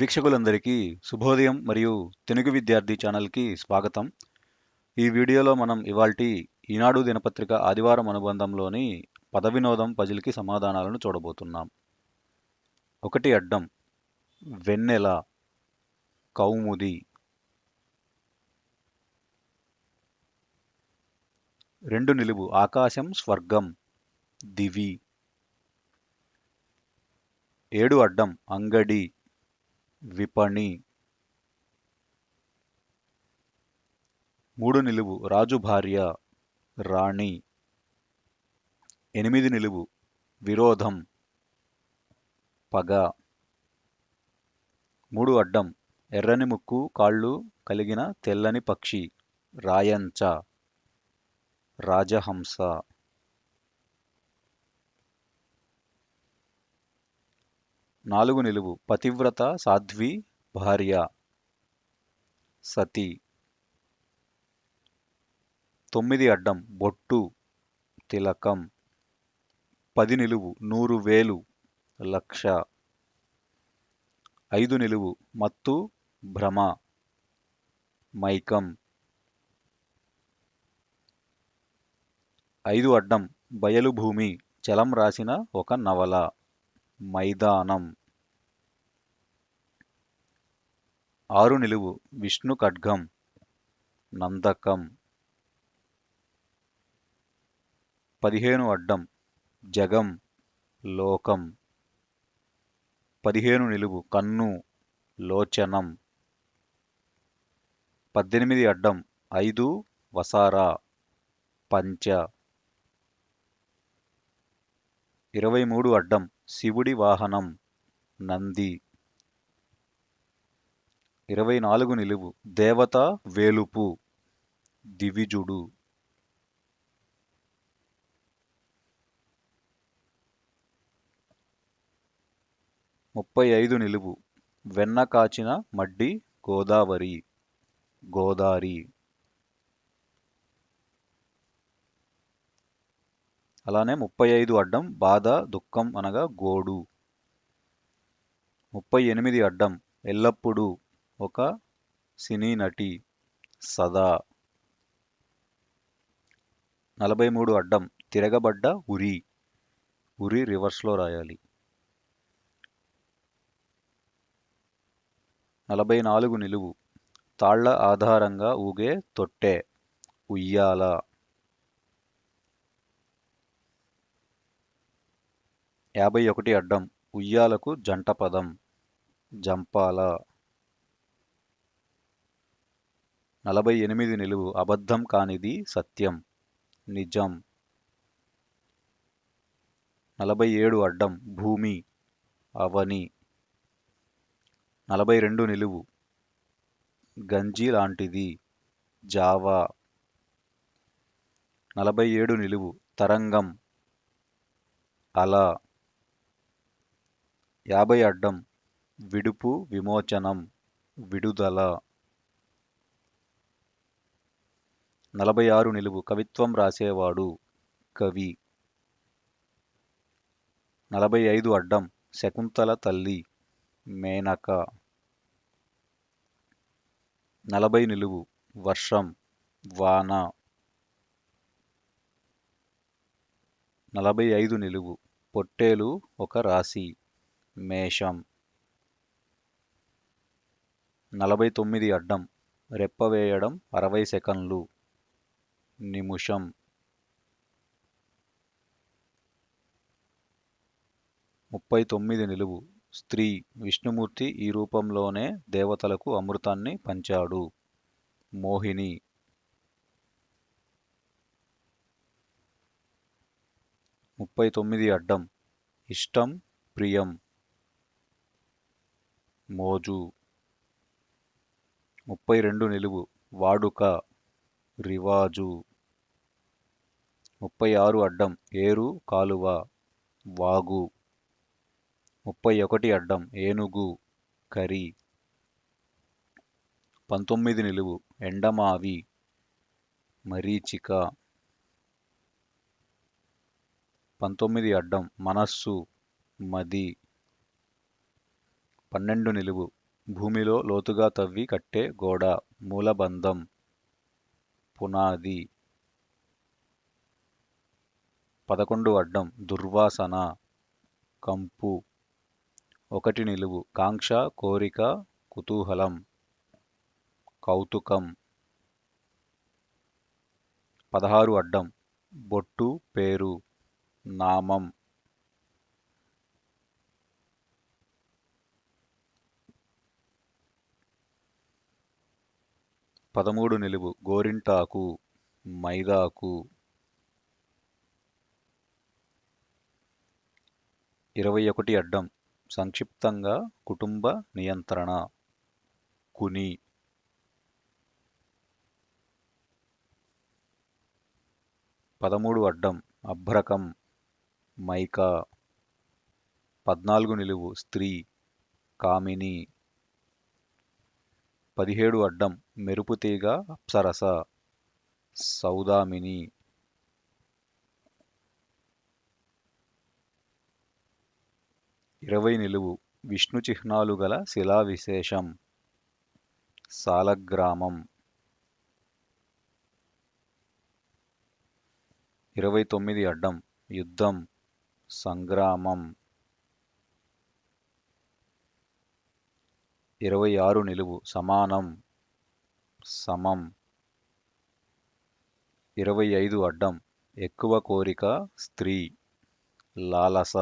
వీక్షకులందరికీ శుభోదయం మరియు తెలుగు విద్యార్థి ఛానల్కి స్వాగతం. ఈ వీడియోలో మనం ఇవాల్టి ఈనాడు దినపత్రిక ఆదివారం అనుబంధంలోని పద వినోదం పజిల్కి సమాధానాలను చూడబోతున్నాం. ఒకటి అడ్డం వెన్నెల కౌముది. రెండు నిలువు ఆకాశం స్వర్గం దివి. ఏడు అడ్డం అంగడి. విపణి. మూడు నిలువు. రాజు భార్య రాణి. ఎనిమిది నిలువు. విరోధం పగ. మూడు అడ్డం. ఎర్రని ముక్కు కాళ్ళు కలిగిన తెల్లని పక్షి రాయంచ. రాజహంస. నాలుగు నిలువు. పతివ్రత సాధ్వి భార్య. సతి. తొమ్మిది అడ్డం. బొట్టు తిలకం. పది నిలువు. నూరు వేలు లక్ష. ఐదు నిలువు. మత్తు భ్రమ. మైకం. ఐదు అడ్డం. బయలుభూమి చలం రాసిన ఒక నవల. మైదానం. ఆరు నిలువు విష్ణు ఖడ్గం నందకం. పదిహేను అడ్డం జగం లోకం. పదిహేను నిలువు కన్ను లోచనం. పద్దెనిమిది అడ్డం ఐదు వసారా పంచ. ఇరవై మూడు అడ్డం శివుడి వాహనం నంది. ఇరవై నాలుగు నిలువు. దేవత వేలుపు. దివిజుడు. ముప్పై ఐదు నిలువు. వెన్న కాచిన మడ్డి గోదావరి. గోదారి. అలానే ముప్పై ఐదు అడ్డం బాధ దుఃఖం అనగా గోడు. ముప్పై ఎనిమిది అడ్డం ఎల్లప్పుడూ ఒక సినీ నటి సదా. నలభై మూడు అడ్డం తిరగబడ్డ ఉరి. ఉరి రివర్స్లో రాయాలి. నలభై నాలుగు నిలువు తాళ్ళ ఆధారంగా ఊగే తొట్టె ఉయ్యాల. యాభై ఒకటి అడ్డం ఉయ్యాలకు జంట పదం. జంపాల. నలభై ఎనిమిది నిలువు అబద్ధం కానిది సత్యం. నిజం. నలభై ఏడు అడ్డం భూమి. అవని. నలభై రెండు నిలువు గంజి లాంటిది. జావా. నలభై ఏడు నిలువు తరంగం. అలా. యాభై అడ్డం విడుపు విమోచనం విడుదల. నలభై ఆరు నిలువు కవిత్వం రాసేవాడు కవి. నలభై ఐదు అడ్డం శకుంతల తల్లి మేనక. నలభై నిలువు వర్షం వాన. నలభై ఐదు నిలువు పొట్టేలు ఒక రాశి. మేషం. నలభై తొమ్మిది అడ్డం. రెప్పవేయడం అరవై సెకన్లు నిముషం. ముప్పై తొమ్మిది నిలువు. స్త్రీ విష్ణుమూర్తి ఈ రూపంలోనే దేవతలకు అమృతాన్ని పంచాడు. మోహిని. ముప్పై తొమ్మిది అడ్డం. ఇష్టం ప్రియం. మోజు. ముప్పై రెండు నిలువు వాడుక రివాజు. ముప్పై ఆరు అడ్డం ఏరు కాలువ వాగు. ముప్పై ఒకటి అడ్డం ఏనుగు కరి. పంతొమ్మిది నిలువు ఎండమావి మరీచిక. పంతొమ్మిది అడ్డం మనస్సు మది. పన్నెండు నిలువు. భూమిలో లోతుగా తవ్వి కట్టే గోడ. మూలబంధం. పునాది. పదకొండు అడ్డం. దుర్వాసన. కంపు. ఒకటి నిలువు. కాంక్ష కోరిక కుతూహలం. కౌతుకం. పదహారు అడ్డం. బొట్టు పేరు. నామం. పదమూడు నిలువు. గోరింటాకు మైదాకు ఇరవై ఒకటి అడ్డం. సంక్షిప్తంగా కుటుంబ నియంత్రణ. కుని. పదమూడు అడ్డం. అభ్రకం మైకా. పద్నాలుగు నిలువు. స్త్రీ కామిని. పదిహేడు అడ్డం. మెరుపుతీగ అప్సరస సౌదామిని. ఇరవై నిలువు. విష్ణు చిహ్నాలు గల శిలా విశేషం సాలగ్రామం. ఇరవై తొమ్మిది అడ్డం. యుద్ధం. సంగ్రామం. ఇరవై ఆరు నిలువు. సమానం. సమం. ఇరవై ఐదు అడ్డం. ఎక్కువ కోరిక స్త్రీ. లాలస.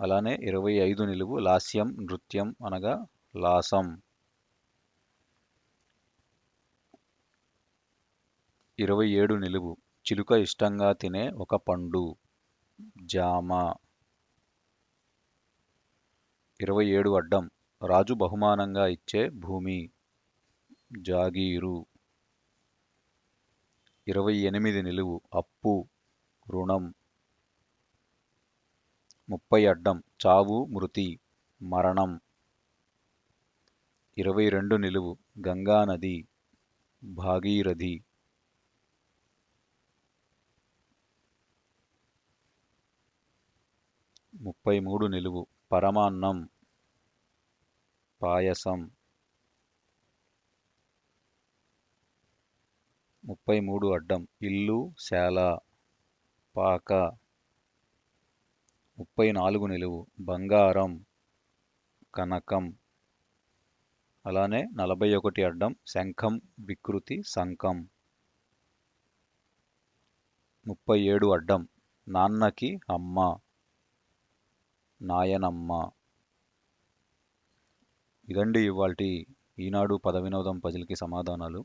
అలానే ఇరవై ఐదు నిలువు లాస్యం నృత్యం అనగా లాసం. ఇరవై ఏడు నిలువు. చిలుక ఇష్టంగా తినే ఒక పండు. జామ. ఇరవై ఏడు అడ్డం. రాజు బహుమానంగా ఇచ్చే భూమి. జాగీరు. ఇరవై ఎనిమిది నిలువు అప్పు రుణం. ముప్పై అడ్డం చావు మృతి మరణం. ఇరవై రెండు నిలువు గంగానది భాగీరథి. ముప్పై మూడు నిలువు పరమాన్నం పాయసం. ముప్పై మూడు అడ్డం. ఇల్లు శాల పాక. ముప్పై నాలుగు నిలువు. బంగారం కనకం. అలానే నలభై ఒకటి అడ్డం. శంఖం వికృతి శంఖం ముప్పై ఏడు అడ్డం. నాన్నకి అమ్మ. నాయనమ్మ. ఇదండి ఇవాళ ఈనాడు పద వినోదం పజిల్కి సమాధానాలు.